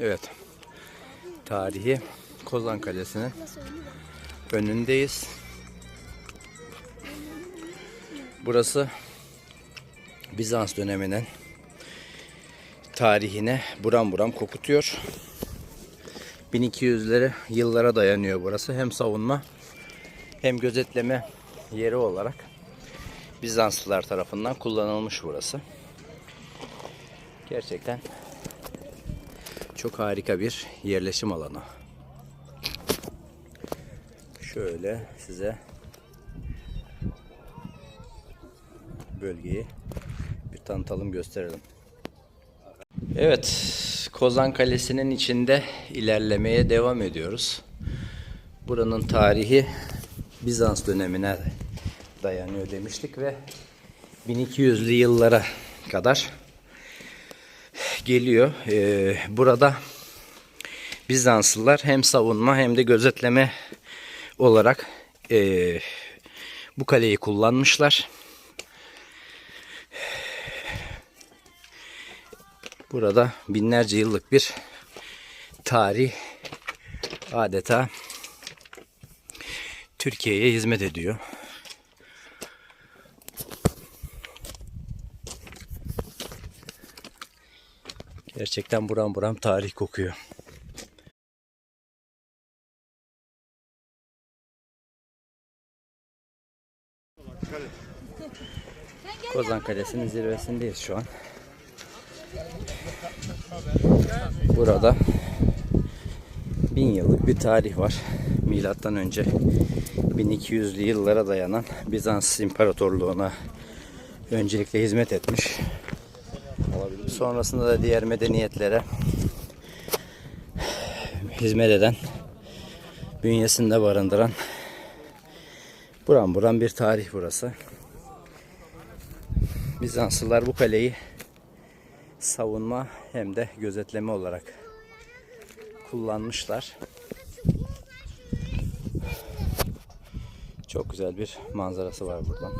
Evet. Tarihi Kozan Kalesi'nin önündeyiz. Burası Bizans döneminin tarihine buram buram kokutuyor. 1200'leri yıllara dayanıyor burası. Hem savunma hem gözetleme yeri olarak Bizanslılar tarafından kullanılmış burası. Gerçekten çok harika bir yerleşim alanı. Şöyle size bölgeyi bir tanıtalım gösterelim. Evet, Kozan Kalesi'nin içinde ilerlemeye devam ediyoruz. Buranın tarihi Bizans dönemine dayanıyor demiştik ve 1200'lü yıllara kadar geliyor. Ee, burada Bizanslılar hem savunma hem de gözetleme olarak ee, bu kaleyi kullanmışlar. Burada binlerce yıllık bir tarih adeta Türkiye'ye hizmet ediyor. Gerçekten buram buram tarih kokuyor. Kozan Kalesi'nin zirvesindeyiz şu an. Burada bin yıllık bir tarih var. Milattan önce 1200'lü yıllara dayanan Bizans İmparatorluğu'na öncelikle hizmet etmiş. Sonrasında da diğer medeniyetlere hizmet eden, bünyesinde barındıran buram buram bir tarih burası. Bizanslılar bu kaleyi savunma hem de gözetleme olarak kullanmışlar. Çok güzel bir manzarası var buradan.